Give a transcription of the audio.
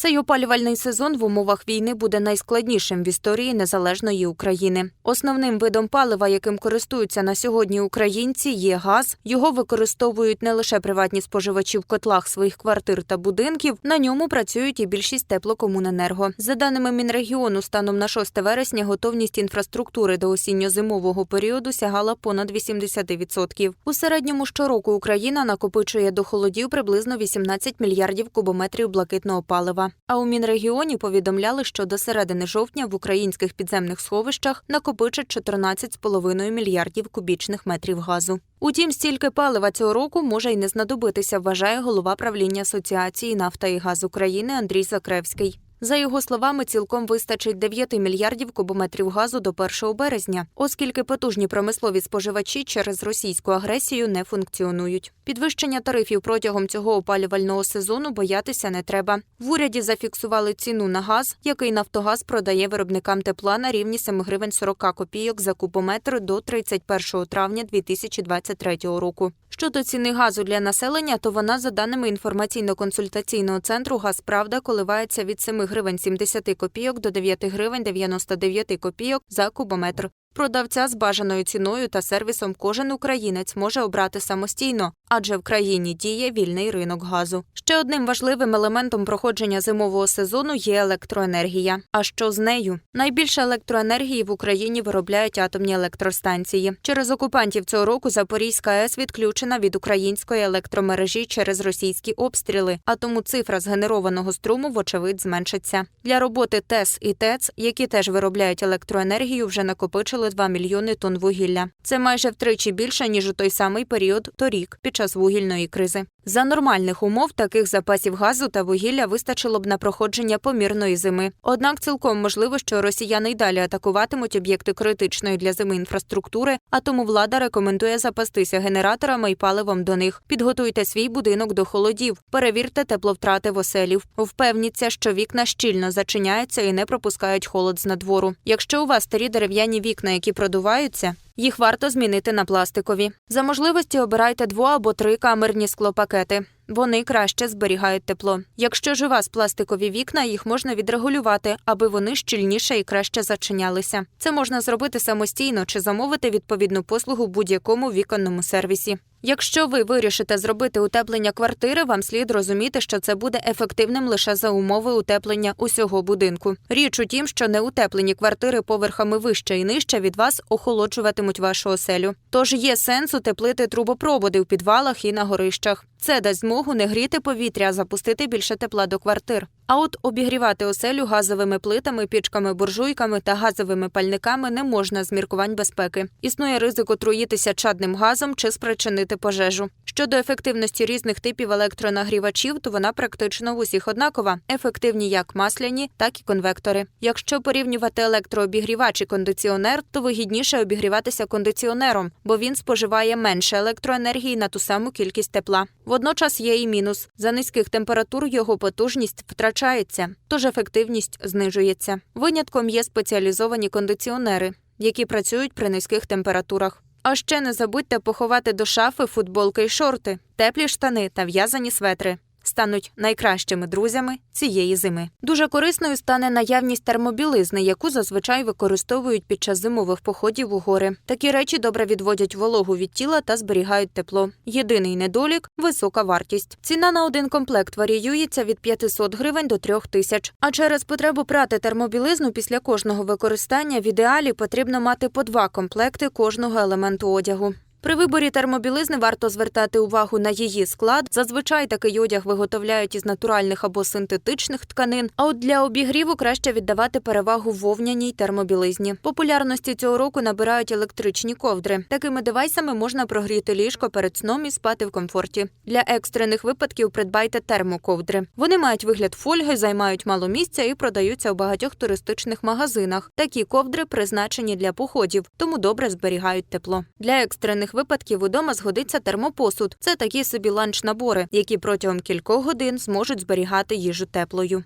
Цей опалювальний сезон в умовах війни буде найскладнішим в історії незалежної України. Основним видом палива, яким користуються на сьогодні українці, є газ. Його використовують не лише приватні споживачі в котлах своїх квартир та будинків. На ньому працюють і більшість теплокомуненерго. За даними Мінрегіону, станом на 6 вересня готовність інфраструктури до осінньо-зимового періоду сягала понад 80%. У середньому щороку Україна накопичує до холодів приблизно 18 мільярдів кубометрів блакитного палива. А у Мінрегіоні повідомляли, що до середини жовтня в українських підземних сховищах накопичать 14,5 мільярдів кубічних метрів газу. Утім, стільки палива цього року може й не знадобитися, вважає голова правління Асоціації нафта і газ України Андрій Закревський. За його словами, цілком вистачить 9 мільярдів кубометрів газу до 1 березня, оскільки потужні промислові споживачі через російську агресію не функціонують. Підвищення тарифів протягом цього опалювального сезону боятися не треба. В уряді зафіксували ціну на газ, який Нафтогаз продає виробникам тепла на рівні 7 гривень 40 копійок за кубометр до 31 травня 2023 року. Щодо ціни газу для населення, то вона, за даними інформаційно-консультаційного центру «Газправда», коливається від 7 гривень 70 копійок до 9 гривень 99 копійок за кубометр. Продавця з бажаною ціною та сервісом кожен українець може обрати самостійно, адже в країні діє вільний ринок газу. Ще одним важливим елементом проходження зимового сезону є електроенергія. А що з нею? Найбільше електроенергії в Україні виробляють атомні електростанції. Через окупантів цього року Запорізька АЕС відключена від української електромережі через російські обстріли, а тому цифра згенерованого струму, вочевидь, зменшиться. Для роботи ТЕС і ТЕЦ, які теж виробляють електроенергію, вже накопичили 2 мільйони тонн вугілля. Це майже втричі більше ніж у той самий період торік під час вугільної кризи. За нормальних умов таких запасів газу та вугілля вистачило б на проходження помірної зими. Однак цілком можливо, що росіяни й далі атакуватимуть об'єкти критичної для зими інфраструктури, а тому влада рекомендує запастися генераторами і паливом до них. Підготуйте свій будинок до холодів, перевірте тепловтрати в оселів. Впевніться, що вікна щільно зачиняються і не пропускають холод з надвору. Якщо у вас старі дерев'яні вікна, які продуваються, їх варто змінити на пластикові. За можливості обирайте дво або три камерні склопакети. Вони краще зберігають тепло. Якщо ж у вас пластикові вікна, їх можна відрегулювати, аби вони щільніше і краще зачинялися. Це можна зробити самостійно чи замовити відповідну послугу будь-якому віконному сервісі. Якщо ви вирішите зробити утеплення квартири, вам слід розуміти, що це буде ефективним лише за умови утеплення усього будинку. Річ у тім, що неутеплені квартири поверхами вище і нижче від вас охолоджуватимуть вашу оселю. Тож є сенс утеплити трубопроводи в підвалах і на горищах. Це дасть змогу не гріти повітря, а запустити більше тепла до квартир. А от обігрівати оселю газовими плитами, пічками, буржуйками та газовими пальниками не можна з міркувань безпеки. Існує ризик отруїтися чадним газом чи спричинити пожежу. Щодо ефективності різних типів електронагрівачів, то вона практично в усіх однакова, ефективні як масляні, так і конвектори. Якщо порівнювати електрообігрівач і кондиціонер, то вигідніше обігріватися кондиціонером, бо він споживає менше електроенергії на ту саму кількість тепла. Водночас є і мінус: за низьких температур його потужність втрачається, тож ефективність знижується. Винятком є спеціалізовані кондиціонери, які працюють при низьких температурах. А ще не забудьте поховати до шафи футболки й шорти, теплі штани та в'язані светри. Стануть найкращими друзями цієї зими. Дуже корисною стане наявність термобілизни, яку зазвичай використовують під час зимових походів у гори. Такі речі добре відводять вологу від тіла та зберігають тепло. Єдиний недолік висока вартість. Ціна на один комплект варіюється від 500 гривень до 3 тисяч. А через потребу прати термобілизну після кожного використання в ідеалі потрібно мати по два комплекти кожного елементу одягу. При виборі термобілизни варто звертати увагу на її склад. Зазвичай такий одяг виготовляють із натуральних або синтетичних тканин. А от для обігріву краще віддавати перевагу вовняній термобілизні. Популярності цього року набирають електричні ковдри. Такими девайсами можна прогріти ліжко перед сном і спати в комфорті. Для екстрених випадків придбайте термоковдри. Вони мають вигляд фольги, займають мало місця і продаються у багатьох туристичних магазинах. Такі ковдри призначені для походів, тому добре зберігають тепло. Для екстрених випадків удома згодиться термопосуд. Це такі собі ланч-набори, які протягом кількох годин зможуть зберігати їжу теплою.